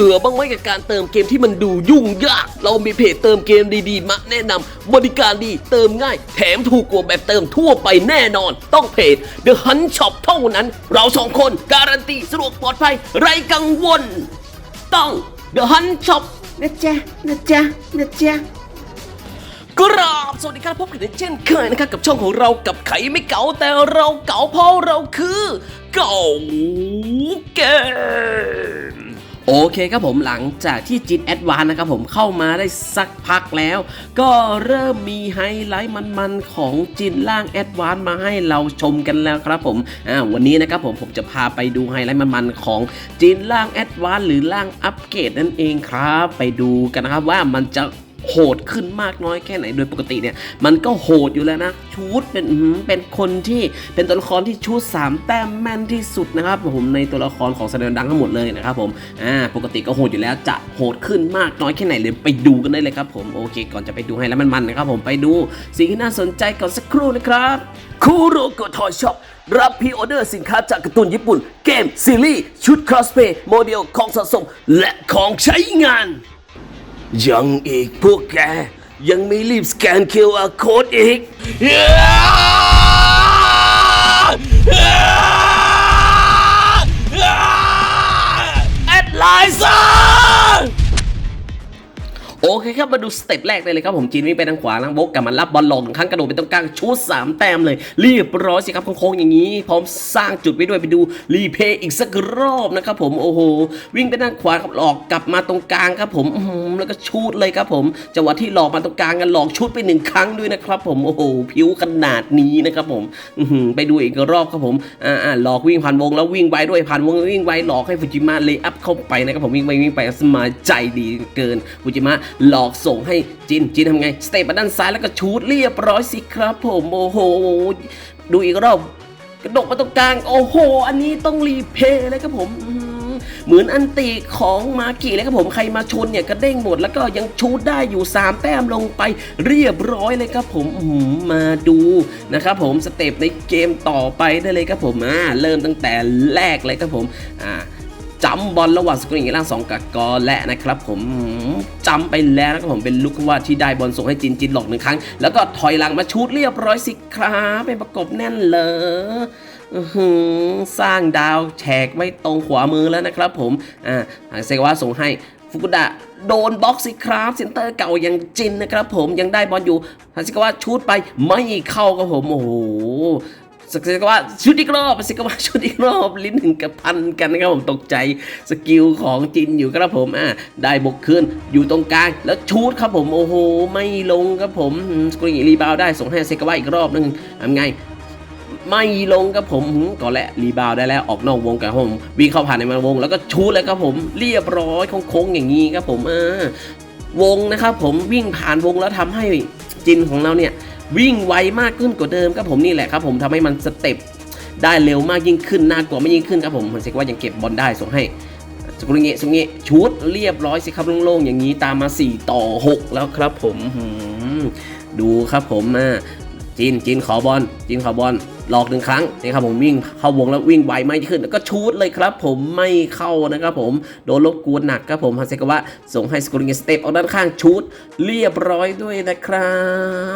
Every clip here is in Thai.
บื่อบ้างไหมกับการเติมเกมที่มันดูยุ่งยาก เรามีเพจเติมเกมดีๆ มาแนะนำบริการดีเติมง่าย แถมถูกกว่าแบบเติมทั่วไปแน่นอน ต้องเพจ The Hunt Shop เท่านั้น เราสองคนการันตีสะดวกปลอดภัยไร้กังวล ต้อง The Hunt Shop นะจ๊ะนะจ๊ะนะจ๊ะกราบสวัสดีครับพบกันอีกเช่นเคยนะครับกับช่องของเรากับไขไม่เก๋าแต่เราเก๋าเพราะเราคือ เก๋าเกม โอเคครับผมหลังจากที่จินแอดวานนะครับผมเข้ามาได้สักพักแล้ว ก็เริ่มมีไฮไลท์มันๆของจินล่างแอดวานมาให้เราชมกันแล้วครับผมอ่าวันนี้นะครับผมผมจะพาไปดูไฮไลท์มันๆของจินล่างแอดวานหรือล่างอัปเกรดนั่นเองครับ ไปดูกันนะครับว่ามันจะ โหดขึ้นมากน้อยแค่ไหนโดยปกติเนี่ย มันก็โหดอยู่แล้วนะ ชูดเป็นหือเป็นคนที่เป็นตัวละครที่ชูดสามแต้มแม่นที่สุดนะครับผมในตัวละครของแสดงดังทั้งหมดเลยนะครับผมอ่าปกติก็โหดอยู่แล้วจะโหดขึ้นมากน้อยแค่ไหนเลยไปดูกันได้เลยครับผมโอเค ก่อนจะไปดูให้แล้วมันๆนะครับผมไปดูสิ่งที่น่าสนใจก่อนสักครู่นะครับคูโรโกทอยช็อปรับพรีออเดอร์สินค้าจากการ์ตูนญี่ปุ่น เกมซีรีส์ชุดคอสเพย์โมเดลของสะสม และของใช้งาน ยังอีกพวกแก ยังไม่รีบสแกน QR code อีก คครับมาดูสเต็ปแรกเลยเลยครับผมจีนวิ่งไปทางขวานะวกกลับมารับบอลลงครั้งกระโดดไปตรงกลางชูดสามแต้มเลยเรียบร้อยสิครับโค้งๆอย่างนี้ พร้อมสร้างจุดไว้ด้วยไปดูรีเพย์อีกสักรอบนะครับผมโอ้โหวิ่งไปด้านขวาครับหลอกกลับมาตรงกลางครับผมแล้วก็ชูดเลยครับผมจังหวะที่หลอกมาตรงกลางกันหลอกชุดไปหนึ่งครั้งด้วยนะครับผมโอ้โหผิวขนาดนี้นะครับผมไปดูอีกรอบครับผมอ่าหลอกวิ่งผ่านวงแล้ววิ่งไวด้วยผ่านวงวิ่งไวหลอกให้ฟูจิมะเลยอัพเข้าไปนะครับผมวิ่งไปวิ่งไปสมาใจดีเกินฟูจิมะหลอกอกส่งให้จินจินทำไง สเตปมาด้านซ้ายแล้วก็ชูดเรียบร้อยสิครับผมโอ้โห ดูอีกรอบกระดกมาตรงกลาง โอ้โห อันนี้ต้องรีเพย์เลยครับผมเหมือนอันติของมากิเลยครับผมใครมาชนเนี่ยกระเด้งหมดแล้วก็ยังชูดได้อยู่ 3 แต้มลงไปเรียบร้อยเลยครับผมมาดูนะครับผมสเต็ปในเกมต่อไปได้เลยครับผมอ่าเริ่มตั้งแต่แรกเลยครับผมอ่า จำบอลระหว่างสกุลอย่างล่างสองกับกอและนะครับ ผมจำไปแล้วนะครับผมเป็นลูกว่าที่ได้บอลส่งให้จินจินหลอกหนึ่งครั้ง แล้วก็ถอยหลังมาชูดเรียบร้อยสิครับเป็นประกบแน่นเลยสร้างดาวแฉกไว้ตรงขวามือแล้วนะครับผม อ่าเซกาวะส่งให้ฟุกุดะโดนบล็อกสิครับเซนเตอร์เก่ายังจินนะครับผมยังได้บอลอยู่ฮาซิกาวะชูดไปไม่เข้าครับผมโอ้โห สกิลว่าชุดอีกรอบสกิลว่าชุดอีกรอบลิ้นถึงกับพันกันนะครับผมตกใจสกิลของจินอยู่ครับผมอ่าได้บกขึ้นอยู่ตรงกลางแล้วชูดครับผมโอ้โหไม่ลงครับผมสกุลรีบาวได้ส่งให้เซกาวะอีกรอบนึงทำไงไม่ลงครับผมก่อนแหละรีบาวได้แล้วออกนอกวงกับผมวิ่งเข้าผ่านในมาวง แล้วก็ชูดเลยครับผมเรียบร้อยโค้งๆอย่างนี้ครับผมอ่าวงนะครับผมวิ่งผ่านวงแล้วทำให้จินของเราเนี่ย วิ่งไวมากขึ้นกว่าเดิมครับผมนี่แหละครับผมทำให้มันสเต็ปได้เร็วมากยิ่งขึ้นน่ากลัวไม่ยิ่งขึ้นครับผมมันเซกว่ายังเก็บบอลได้ส่งให้สกุลเงะสกุลเงะชุดเรียบร้อยสิครับโล่งๆอย่างนี้ตามมา 4 ต่อ 6 แล้วครับผมหืมดูครับผมอ่า จีนจีนขอบอลจีนขอบอลหลอกหนึ่งครั้งนี่ครับผมวิ่งเข้าวงแล้ววิ่งไวมากขึ้นแล้วก็ชูดเลยครับผมไม่เข้านะครับผมโดนลบกวนหนักครับผมฮาเซกาวะส่งให้สกุลเงสเตปเอาด้านข้างชูดเรียบร้อยด้วยนะครั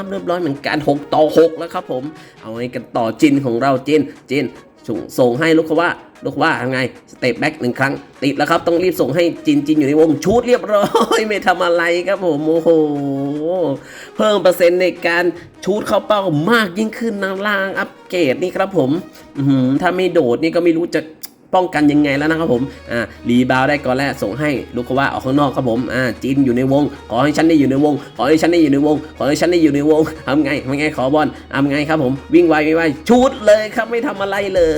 บเรียบร้อยเหมือนกัน 6 ต่อ 6 แล้วครับผม เอาไงกันต่อจินของเราจินจิน ส่งส่งให้ลูกว่าลูกว่าทำไงสเตปแบ็กหนึ่งครั้ง ติดแล้วครับ ต้องรีบส่งให้จินจินอยู่ในวงชูดเรียบร้อยไม่ทำอะไรครับผมโอ้โหเพิ่มเปอร์เซ็นต์ในการชูดเข้าเป้ามากยิ่งขึ้นนะล่างอัปเกรดนี่ครับผมถ้าไม่โดดนี่ก็ไม่รู้จะ ป้องกันยังไงแล้วนะครับผมอ่ารีบาวได้ก่อนแรกส่งให้ลูกว่าออกข้างนอกครับผมอ่าจินอยู่ในวง ขอให้ฉันได้อยู่ในวง ขอให้ฉันได้อยู่ในวง ขอให้ฉันได้อยู่ในวงทำไงทำไงขอบอลทำไงครับผม วิ่งไววิ่งไวชุดเลยครับไม่ทำอะไรเลย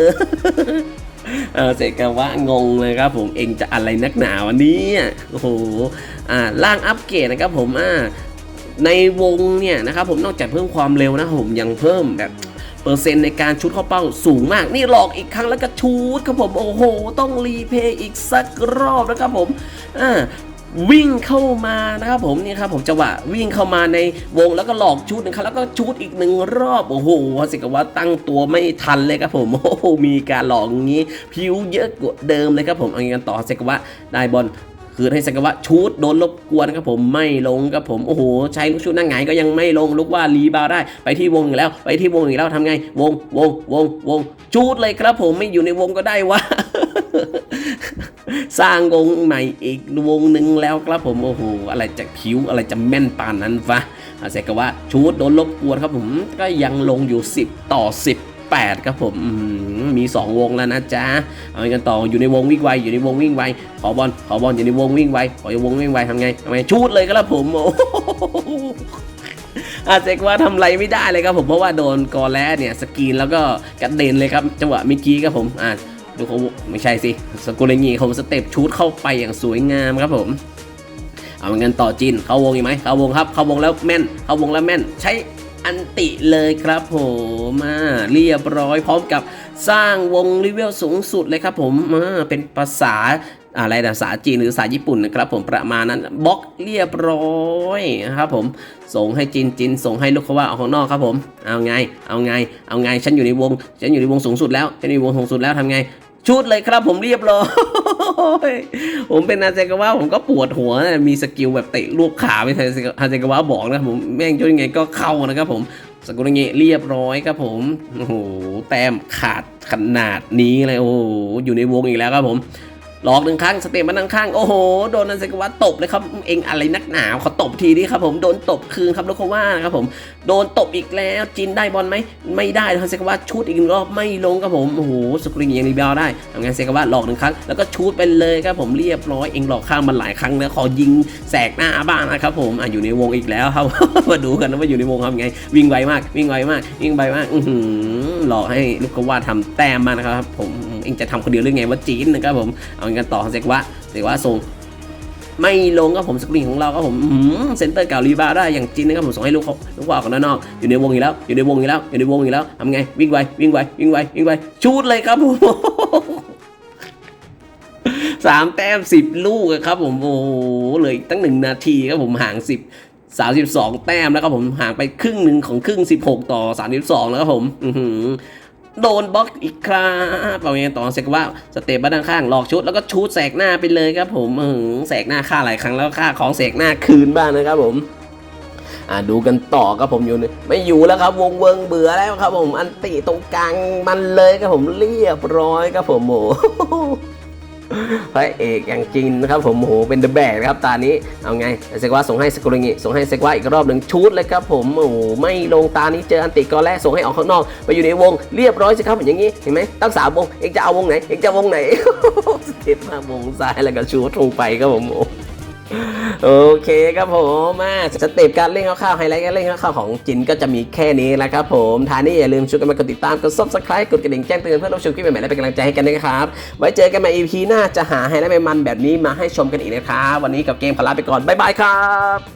เออเสกว่างงเลยครับผมเองจะอะไรนักหนาวันนี้โอ้โหอ่าล่างอัปเกรดนะครับผมอ่าในวงเนี่ยนะครับผมนอกจากเพิ่มความเร็วนะผมยังเพิ่มแบบ เปอร์เซ็นต์ในการชุดเข้าเป้าสูงมาก นี่หลอกอีกครั้งแล้วก็ชูดครับผมโอ้โห ต้องรีเพย์อีกสักรอบนะครับผมอ่าวิ่งเข้ามานะครับผมนี่ครับผมจังหวะวิ่งเข้ามาในวงแล้วก็หลอกชุดหนึ่งครั้งแล้วก็ชุดอีกหนึ่งรอบโอ้โหสิกว่าตั้งตัวไม่ทันเลยครับผมโอ้โหมีการหลอกงี้ ผิวเยอะกว่าเดิมเลยครับผมเอางี้กันต่อสิกว่าได้บอล คือให้สกาวะชูดโดนรบกวนครับผมไม่ลงครับผมโอ้โหใช้ลูกชูดนั่งไงก็ยังไม่ลงลูกว่ารีบาวได้ไปที่วงอีกแล้ว ไปที่วงอีกแล้วทำไง วงวงวงวงชูดเลยครับผมไม่อยู่ในวงก็ได้วะสร้างวงใหม่อีกวงหนึ่งแล้วครับผมโอ้โหอะไรจะคิ้วอะไรจะแม่นปานนั้นฟะอาเซกาวะชูดโดนรบกวนครับผมก็ยังลงอยู่ 10 ต่อ 8 ครับผมอื้อหือมี 2 วงแล้วนะจ๊ะ เอากันต่ออยู่ในวงวิ่งไวอยู่ในวงวิ่งไวขอบอลขอบอลอยู่ในวงวิ่งไวขออยู่วงวิ่งไวทำไงทำไงชูดเลยครับผมโอ้อาเซกาวะทำไรไม่ได้เลยครับผมเพราะว่าโดนกอแลเนี่ยสกรีนแล้วก็กระเด็นเลยครับจังหวะเมื่อกี้ครับผมอ่าดูเขาไม่ใช่สิสกุลงีเขาสเต็ปชูดเข้าไปอย่างสวยงามครับผมเอาเงินต่อจินเข้าวงอีกไหมเข้าวงครับเข้าวงแล้วแม่นเข้าวงแล้วแม่นใช้ อันติเลยครับผมมาเรียบร้อยพร้อมกับสร้างวงรีเวลสูงสุดเลยครับผมมาเป็นภาษาอะไรนะภาษาจีนหรือภาษาญี่ปุ่นนะครับผมประมาณนั้นบล็อกเรียบร้อยนะครับผมส่งให้จินจินส่งให้ลูกเขาว่าเอาข้างนอกครับผมเอาไง เอาไง เอาไงฉันอยู่ในวง ฉันอยู่ในวงสูงสุดแล้วฉันอยู่ในวงสูงสุดแล้วทำไงชุดเลยครับผมเรียบร้อย ผมเป็นฮาเซกาวะผมก็ปวดหัวนะมีสกิลแบบเตะรวบขาไปฮาเซกาวะบอกนะครับผมแม่งช่วยยังไงก็เข้านะครับผมสกุลเงี้เรียบร้อยครับผมโอ้โหแต้มขาดขนาดนี้เลยโอ้โหอยู่ในวงอีกแล้วครับผม หลอกหนึ่งครั้งสเตปมาหนึ่งครั้งโอ้โหโดนอาเซกาวะตบเลยครับเองอะไรนักหนาวขอตบทีนี้ครับผมโดนตบคืนครับล้วเขาว่านะครับผมโดนตบอีกแล้วจินได้บอลไหมไม่ได้ทางเซกาวะชูดอีกรอบไม่ลงครับผมโอ้โหสกรีนยังรีบาวได้ทำงานเซกาวะหลอกหนึ่งครั้งแล้วก็ชูดไปเลยครับผมเรียบร้อยเองหลอกข้างมันหลายครั้งแล้วขอยิงแสกหน้าบ้างนะครับผมอะอยู่ในวงอีกแล้วครับมาดูกันว่าอยู่ในวงทำไง วิ่งไวมาก วิ่งไวมากวิ่งไวมากอืหลอกให้ลูกกว่าทำแต้มมานะครับผม เองจะทำคนเดียวหรือไงว่าจีนนะครับผมเอากันต่อเซกาวะเซกาวะส่งไม่ลงครับผมสกรีนของเราครับผมเซนเตอร์เก่ารีบาวได้อย่างจินนะครับผมส่งให้ลูกเขาลูกว่าของด้านอกอยู่ในวงอีกแล้วอยู่ในวงอีกแล้วอยู่ในวงอีกแล้วทำไงวิ่งไววิ่งไววิ่งไววิ่งไวชูดเลยครับผมสามแต้มสิบลูกครับผมโอ้โหเลยตั้งหนึ่งนาทีครับผมห่างสิบสามสิบสองแต้มแล้วครับผมห่างไปครึ่งหนึ่งของครึ่งสิบหกต่อสามสิบสองแล้วครับผม อื โดนบล็อกอีกครับเอาไงต่อเสกว่าสเตปบ้านข้างหลอกชุดแล้วก็ชูดแสกหน้าไปเลยครับผมเออแสกหน้าฆ่าหลายครั้งแล้วฆ่าของแสกหน้าคืนบ้างนะครับผมอ่าดูกันต่อครับผมอยู่ในไม่อยู่แล้วครับวงเวิงเบื่อแล้วครับผมอันติตรงกลางมันเลยครับผมเรียบร้อยครับผมโอ้โห พระเอกอย่างจริงนะครับผมโอ้โหเป็นเดอะแบกนะครับตานี้เอาไงเซกวาส่งให้สกุลงิส่งให้เซกว่าอีกรอบหนึ่งชุดเลยครับผมโอ้โหไม่ลงตานี้เจออันติกอนแรกส่งให้ออกข้างนอก ไปอยู่ในวงเรียบร้อยสิครับอย่างนี้เห็นไหมตั้งสามวงเองจะเอาวงไหนเองจะวงไหนสเต็ปมาวงซ้ายแล้วก็ชูตรงไปครับผมโอ้ โอเคครับผมมาสเต็ปการเล่นคร่าวๆไฮไลท์การเล่นคร่าวๆของจินก็จะมีแค่นี้แหละครับผมทานี่อย่าลืมช่วยกันมากดติดตามกดซับสไครต์กดกระดิ่งแจ้งเตือนเพื่อรับชมคลิปใหม่ๆและเป็นกำลังใจให้กันนะครับ ไว้เจอกันใหม่ EP หน้าจะหาไฮไลท์มันแบบนี้มาให้ชมกันอีกนะครับ วันนี้กับเกมขอลาไปก่อนบ๊ายบายครับ